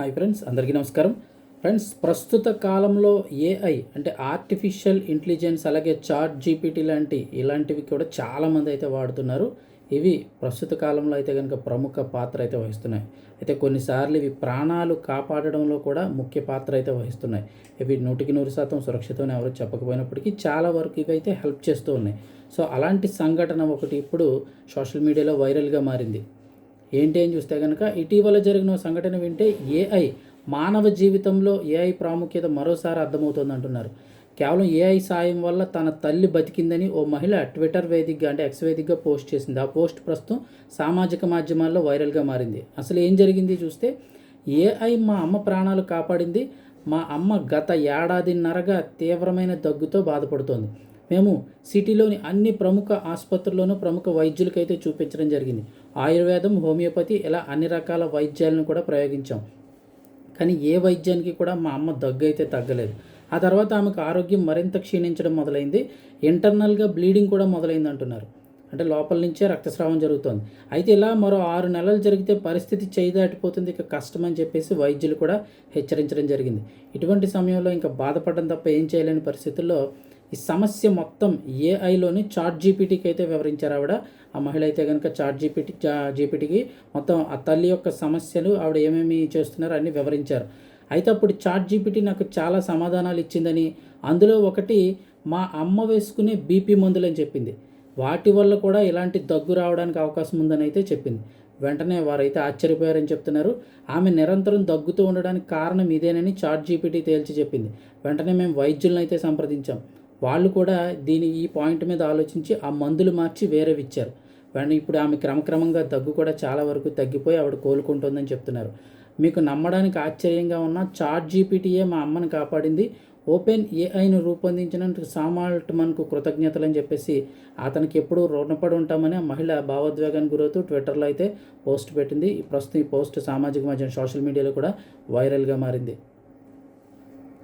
Hi friends అందరికీ నమస్కారం. Friends ప్రస్తుత కాలంలో ఏఐ అంటే ఆర్టిఫిషియల్ ఇంటెలిజెన్స్ అలాగే చాట్ జీపీటీ లాంటి ఇలాంటివి కూడా చాలామంది అయితే వాడుతున్నారు. ఇవి ప్రస్తుత కాలంలో అయితే కనుక ప్రముఖ పాత్ర అయితే వహిస్తున్నాయి. అయితే కొన్నిసార్లు ఇవి ప్రాణాలు కాపాడడంలో కూడా ముఖ్య పాత్ర అయితే వహిస్తున్నాయి. ఇవి నూటికి నూరు శాతం సురక్షితం ఎవరు చెప్పకపోయినప్పటికీ చాలా వరకు ఇవి అయితే హెల్ప్ చేస్తూ ఉన్నాయి. సో అలాంటి సంఘటన ఒకటి ఇప్పుడు సోషల్ మీడియాలో వైరల్గా మారింది. ఏంటి అని చూస్తే కనుక ఇటీవల జరిగిన సంఘటన వింటే ఏఐ మానవ జీవితంలో ఏఐ ప్రాముఖ్యత మరోసారి అర్థమవుతుంది అంటున్నారు. కేవలం ఏఐ సాయం వల్ల తన తల్లి బతికిందని ఓ మహిళ ట్విట్టర్ వేదికగా అంటే ఎక్స్ వేదికగా పోస్ట్ చేసింది. ఆ పోస్ట్ ప్రస్తుతం సామాజిక మాధ్యమాల్లో వైరల్గా మారింది. అసలు ఏం జరిగింది చూస్తే ఏఐ మా అమ్మ ప్రాణాలు కాపాడింది. మా అమ్మ గత ఏడాదిన్నరగా తీవ్రమైన దగ్గుతో బాధపడుతోంది. మేము సిటీలోని అన్ని ప్రముఖ ఆసుపత్రుల్లోనూ ప్రముఖ వైద్యులకైతే చూపించడం జరిగింది. ఆయుర్వేదం హోమియోపతి ఇలా అన్ని రకాల వైద్యాలను కూడా ప్రయోగించాం. కానీ ఏ వైద్యానికి కూడా మా అమ్మ దగ్గు అయితే తగ్గలేదు. ఆ తర్వాత ఆమెకు ఆరోగ్యం మరింత క్షీణించడం మొదలైంది. ఇంటర్నల్గా బ్లీడింగ్ కూడా మొదలైంది అంటున్నారు. అంటే లోపల నుంచే రక్తస్రావం జరుగుతోంది. అయితే ఇలా మరో ఆరు నెలలు జరిగితే పరిస్థితి చేయి దాటిపోతుంది. ఇక కష్టం అని చెప్పేసి వైద్యులు కూడా హెచ్చరించడం జరిగింది. ఇటువంటి సమయంలో ఇంకా బాధపడడం తప్ప ఏం చేయలేని పరిస్థితుల్లో ఈ సమస్య మొత్తం ఏఐలోని చాట్ జీపీటీకి అయితే వివరించారు ఆవిడ. ఆ మహిళ అయితే కనుక చాట్ జీపీటీ జీపీటీకి మొత్తం ఆ తల్లి యొక్క సమస్యలు ఆవిడ ఏమేమి చేస్తున్నారో అన్నీ వివరించారు. అయితే అప్పుడు చాట్ జీపీటీ నాకు చాలా సమాధానాలు ఇచ్చిందని అందులో ఒకటి మా అమ్మ వేసుకునే బీపీ మందులు అని చెప్పింది. వాటి వల్ల కూడా ఇలాంటి దగ్గు రావడానికి అవకాశం ఉందని అయితే చెప్పింది. వెంటనే వారైతే ఆశ్చర్యపోయారని చెప్తున్నారు. ఆమె నిరంతరం దగ్గుతూ ఉండడానికి కారణం ఇదేనని చాట్ జీపీటీ తేల్చి చెప్పింది. వెంటనే మేము వైద్యులను అయితే సంప్రదించాం. వాళ్ళు కూడా దీని ఈ పాయింట్ మీద ఆలోచించి ఆ మందులు మార్చి వేరేవి ఇచ్చారు. కానీ ఇప్పుడు ఆమె క్రమక్రమంగా దగ్గు కూడా చాలా వరకు తగ్గిపోయి ఆవిడ కోలుకుంటుందని చెప్తున్నారు. మీకు నమ్మడానికి ఆశ్చర్యంగా ఉన్న చాట్ జీపీటీయే మా అమ్మని కాపాడింది. ఓపెన్ ఏఐను రూపొందించినందుకు సామాల్ట్ మనకు కృతజ్ఞతలు అని చెప్పేసి అతనికి ఎప్పుడూ రుణపడి ఉంటామని ఆ మహిళ భావోద్వేగానికి గురవుతూ ట్విట్టర్లో అయితే పోస్ట్ పెట్టింది. ప్రస్తుతం ఈ పోస్ట్ సామాజిక మాధ్యమం సోషల్ మీడియాలో కూడా వైరల్గా మారింది.